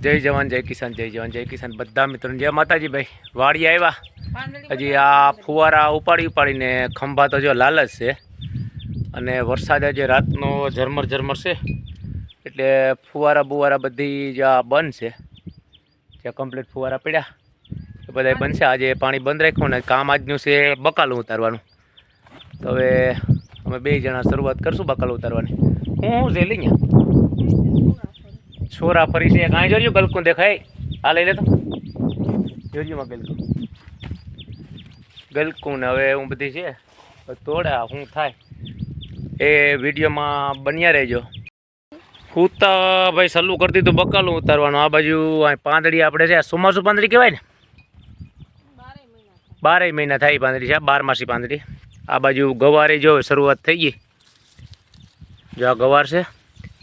જય જવાન, જય કિસાન, જય જવાન, જય કિસાન. બધા મિત્રો જય માતાજી ભાઈ. વાડી આવ્યા હજી આ ફુવારા ઉપાડી ઉપાડીને ખંભા તો જો લાલ જ છે. અને વરસાદ આજે રાતનો ઝરમર ઝરમર છે. એટલે ફુવારા બુવારા બધી જે આ બંધ છે. જ્યાં કમ્પ્લીટ ફુવારા પડ્યા, એ બધા બનશે આજે પાણી બંધ રાખ્યું ને કામ આજનું છે બકાલું ઉતારવાનું. તો હવે અમે બે જણા શરૂઆત કરશું બકાલું ઉતારવાની. હું હું છે લઈ છોરા ફરી છે કાંઈ જોજો ગલકું દેખાય. આ લઈ લે તો. જોજો માં ગલકું ગલકું ને હવે હું બધી છે તોડે શું થાય. એ વિડીયોમાં બન્યા રહેજો. કૂતા ભાઈ સલ્લું કરતી તો બકાલું ઉતારવાનું. આ બાજુ પાંદડી આપણે છે ચોમાસું પાંદડી કહેવાય ને? બારે મહિના થાય. પાંદડી છે આ બારમાસી પાંદડી. આ બાજુ ગવારે જો શરૂઆત થઈ ગઈ. જો આ ગવાર છે.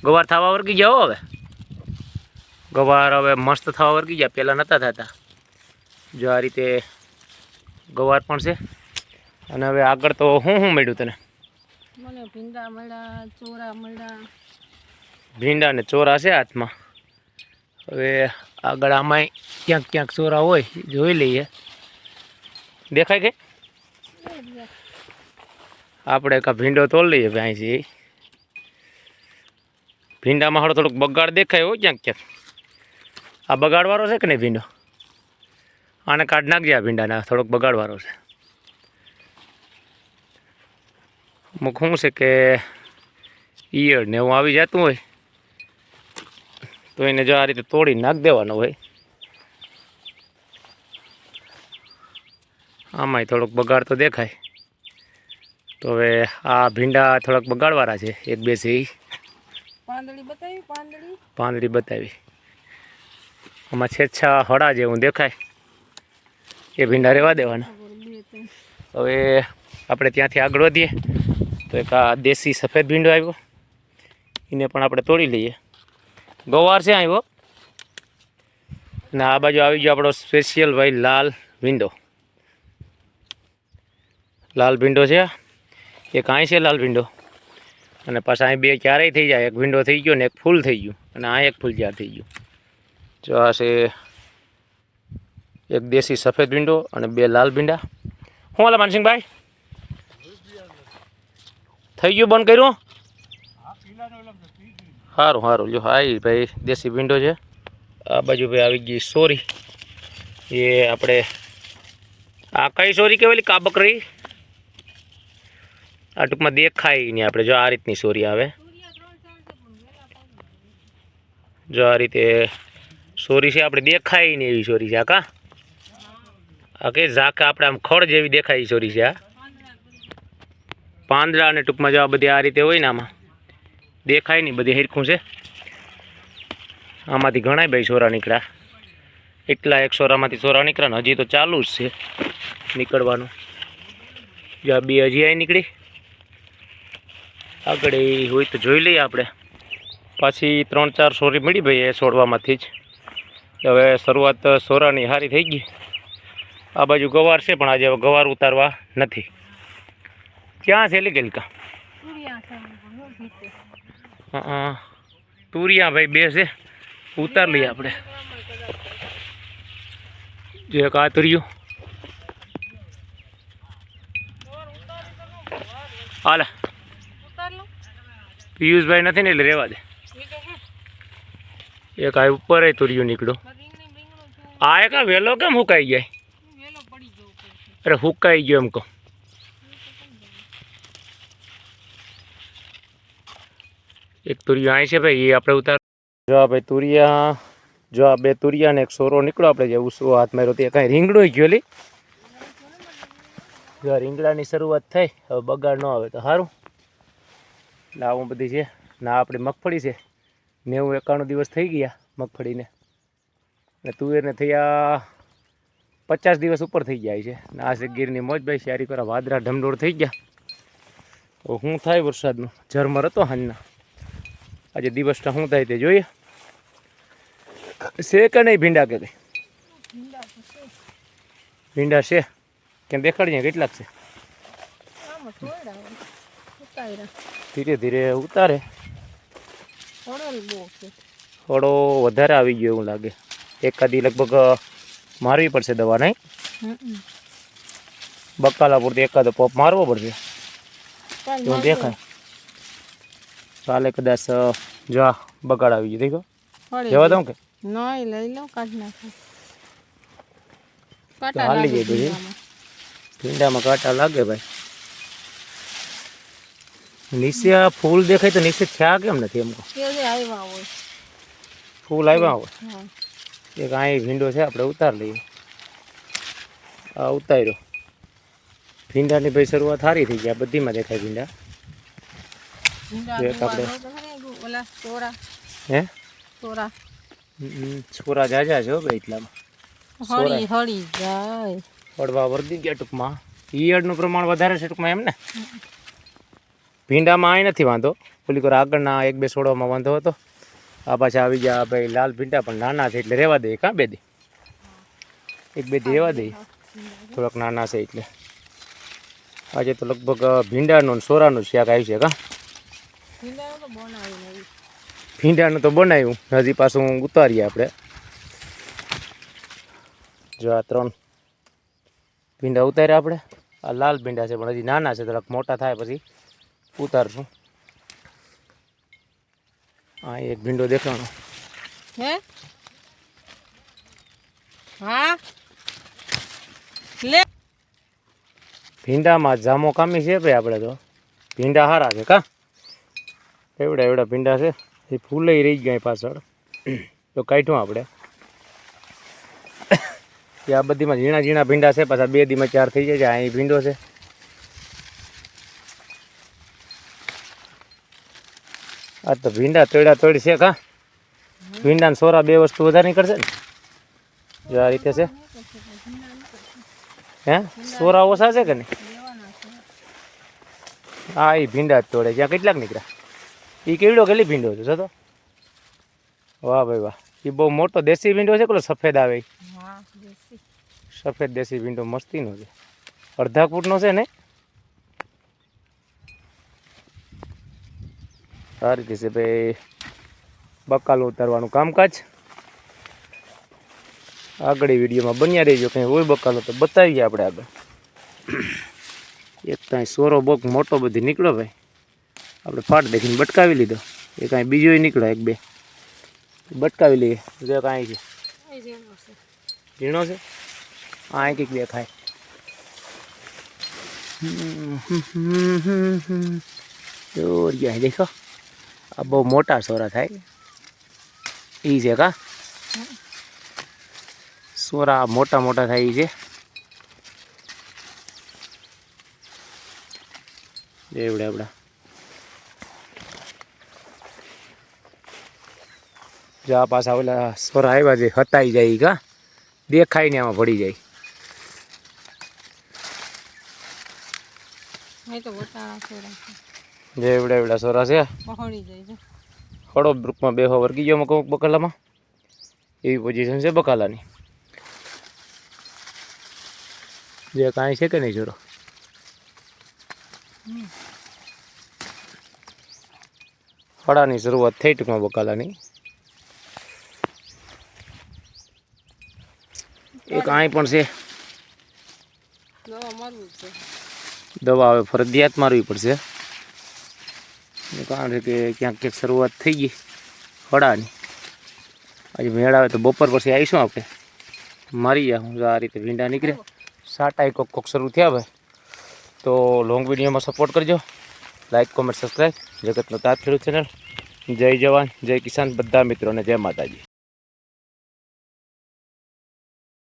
ગવાર થવા વર્ગી જાઓ હવે. ગવાર હવે મસ્ત થવા વર્ગી ગયા. પહેલાં નહોતા થતા. જો આ રીતે ગવાર પણ છે. અને હવે આગળ તો હું શું મળ્યું તને? મને ભીંડા મળ્યા ચોરા મળ્યા. ભીંડા ને ચોરા છે હાથમાં. હવે આગળ આમાંય ક્યાંક ક્યાંક ચોરા હોય જોઈ લઈએ. દેખાય કે? આપણે કા ભીંડો તોડ લઈએ ભાઈ અહીંથી. ભીંડામાં હાડો થોડુંક બગાડ દેખાય હોય ક્યાંક ક્યાંક. આ બગાડવાળો છે કે નહીં ભીંડો? આને કાઢ નાખજે આ ભીંડાને થોડોક બગાડવાળો છે. અમુક શું છે કે ઈયળ ને એવું આવી જતું હોય તો એને જો આ રીતે તોડી નાખ દેવાનો હોય. આમાંય થોડોક બગાડ તો દેખાય. તો હવે આ ભીંડા થોડાક બગાડવાળા છે એક બે છે પાંદડી બતાવી પાંદડી બતાવી. આમાં છેચ્છા હળા જેવું દેખાય. એ ભીંડા રહેવા દેવાના. હવે આપણે ત્યાંથી આગળ વધીએ. તો એક આ દેશી સફેદ ભીંડો આવ્યો. એને પણ આપણે તોડી લઈએ. ગોવાર છે આવ્યો અને આ બાજુ આવી ગયો આપણો સ્પેશિયલ ભાઈ લાલ ભીંડો. લાલ ભીંડો છે એક અહીં છે લાલ ભીંડો. અને પાછા અહીં બે ક્યારેય થઈ જાય. એક ભીંડો થઈ ગયો ને એક ફૂલ થઈ ગયું. અને આ એક ફૂલ ચાર થઈ ગયું. જો આ છે એક દેશી સફેદ ભીંડો અને બે લાલ ભીંડા. શું હાલે માનસિંહભાઈ? થઈ ગયું બંધ કર્યું? સારું સારું જો હા ભાઈ દેશી ભીંડો છે. આ બાજુ ભાઈ આવી ગઈ સોરી. એ આપણે આ કઈ સોરી કહેવાય? કાબકરી. આ ટૂંકમાં દેખાય નહીં આપણે. જો આ રીતની સોરી આવે. જો આ રીતે સોરી છે, આપણે દેખાય ને એવી સોરી છે, આ કા? આ કે ઝાકા આપણે આમ ખડ જેવી દેખાય સોરી છે, આ? પાંદડા અને ટૂંકમાં જવા બધી આ રીતે હોય ને આમાં, દેખાય નહીં બધી હિરખું છે. આમાંથી ઘણા ભાઈ સોરા નીકળ્યા. એટલા એક સોરામાંથી સોરા નીકળ્યા ને હજી તો ચાલુ જ છે નીકળવાનું. જો આ બે હજી અહીં નીકળી. આગળ એ હોય તો જોઈ લઈએ આપણે. પાછી ત્રણ ચાર સોરી મળી ભાઈ એ છોડવામાંથી જ. હવે શરૂઆત સોરાની સારી થઈ ગઈ. આ બાજુ ગવાર છે પણ આજે હવે ગવાર ઉતારવા નથી. ક્યાં છે લીગેલકા તુરિયા ભાઈ બે છે ઉતાર લઈએ આપણે. જો એક આ તુર્યું હાલે પિયુષભાઈ નથી ને એટલે રહેવા દે? એક આ ઉપર એ નીકળો આ એક વેલો કેમ હુકાઈ જાય. અરે હુકાઈ ગયો એમ કહો. એક તુરિયો અહીં છે ભાઈ, એ આપણે ઉતાર જો આ ભાઈ તુરિયા, જો આ બે તુરિયા ને એક સોરો નીકળો આપણે જે ઉસરો હાથ માર્યો તે કાંઈ રીંગણું ગયો લી. જો રીંગણાની શરૂઆત થઈ, હવે બગાડ ન આવે તો સારું એટલે આવું બધી છે, ના આપણી મગફળી છે. નેવું એકાણું દિવસ થઈ ગયા મગફળીને. અને તુવેરને થયા પચાસ દિવસ ઉપર થઈ જાય છે. ને આ છે ગીરની મોજભાઈ શારી કરા વાદરા ઢમઢોળ થઈ ગયા. તો શું થાય વરસાદનું? ઝરમર હતો હાંજના. આજે દિવસના શું થાય તે જોઈએ. છે કે નહીં ભીંડા કે ભીંડા છે. કેમ દેખાડીએ કેટલાક છે. ધીરે ધીરે ઉતારે. થોડો વધારે આવી ગયો એવું લાગે. એકાદી લગભગ મારવી પડશે દવા નહીં? બકાલા પૂરતી એકાદો પોપ મારવો પડશે? એવું દેખાય? કાલે કદાચ જો આ બગાડ આવી ગયો દેખો. જવા દઉં કે? નહીં લઈ કાઢી નાખો હાલી. ભીંડામાં. ભીંડામાં કાંટા લાગે ભાઈ. નીચે આ ફૂલ દેખાય તો નીચે થયા કેમ નથી એમ ફૂલ આવ્યા હોય? એક અહીં ભીંડો છે આપણે ઉતાર લઈએ. આ ઉતાર્યો. ભીંડાની ભાઈ શરૂઆત સારી થઈ ગયા બધીમાં દેખાય ભીંડા. એક આપણે- હે? છોરા જાજા છે ભાઈ એટલામાં. હળી હળી જાય. પડવા વર્દી ગયા ટૂંકમાં. ઈયળનું પ્રમાણ વધારે છે ટૂંકમાં એમ ને? ભીંડામાં અહીં નથી વાંધો. પેલી કોર આગળના એક બે છોડવામાં વાંધો હતો. આ પાછા આવી ગયા ભાઈ લાલ ભીંડા પણ નાના છે એટલે રહેવા દઈએ કાં બે દે. એક બે દી રહેવા દઈએ થોડાક નાના છે એટલે. આજે તો લગભગ ભીંડાનું ને સોરાનું શાક આવ્યું છે કાં ભીંડાનું તો બનાવ્યું હજી પાછું ઉતારીએ આપણે. જો આ ત્રણ ભીંડા ઉતાર્યા આપણે. આ લાલ ભીંડા છે પણ હજી નાના છે થોડાક મોટા થાય પછી. ઉતારશું. આ એક ભીંડો દેખાણો. હે? હા? લે. ભીંડામાં જામો કામી છે ભાઈ આપણે તો. ભીંડા સારા છે કા? એવડા એવડા ભીંડા છે. એ ફૂલે રહી ગયા પાછળ. તો કાઢ્યું આપણે. આ બધીમાં ઝીણા ઝીણા ભીંડા છે પાછા બે દીમાં ચાર થઈ જાય છે. અહીં ભીંડો છે. આ તો ભીંડા તોડ્યા તોડી છે કા? ભીંડા ને સોરા બે વસ્તુ વધારે નીકળશે ને? જો આ રીતે છે. હે? સોરા ઓછા છે કે નહીં? હા એ ભીંડા જ તોડે ત્યાં કેટલાક નીકળ્યા? એ કેવડો કેટલી ભીંડો છે તો વાહ ભાઈ વાહ. એ બહુ મોટો દેશી ભીંડો છે પેલો સફેદ આવે હા સફેદ દેશી ભીંડો મસ્તીનો છે. અડધા ફૂટનો છે ને? આ રીતે છે ભાઈ બકાલો ઉતારવાનું કામકાજ. આગળ વિડીયોમાં બન્યા રહેજો કંઈ હોય બકાલો તો બતાવીએ આપણે આગળ. એક કાંઈ સોરો બોક મોટો બધી નીકળ્યો ભાઈ. આપણે ફાટ દેખીને બટકાવી લીધો. એ કાંઈ બીજોય નીકળ્યો એક બે. બટકાવી લઈએ. જો કાંઈ છે. ઝીણો છે? આ કંઈક દેખાય. દોરિયા દેખો. આ બહુ મોટા સોરા થાય. એ છે કા? સોરા મોટા મોટા થાય છે. એવડા એવડા જો આ પાછા ઓલા સોરા આવ્યા છે, હતાઈ જાય કા? દેખાય ને આમાં પડી જાય. તો જે એવડા એવડા સોરા છે. ખડો બ્રુકમાં બેહો વર્ગી ગયો અમુક બકાલામાં. એવી પોઝિશન છે બકાલાની. જે કાંઈ છે કે નહીં જોરો ફળાની શરૂઆત થઈ ટૂંકમાં બકાલાની. એક કાંઈ પણ છે. દવા હવે ફરજિયાત મારવી પડશે. કારણ છે કે ક્યાંક ક્યાંક શરૂઆત થઈ ગઈ ખડાની આજે મેળ આવે તો બપોર પછી આવીશું આપણે. મારી જાઉં આ રીતે ભીંડા નીકળે સાટા કોક કોક શરૂ થયા ભાઈ. તો લોંગ વિડીયોમાં સપોર્ટ કરજો. લાઈક કોમેન્ટ સબસ્ક્રાઈબ જગતનો તાત ખેડૂત ચેનલ જય જવાન, જય કિસાન, બધા મિત્રોને જય માતાજી.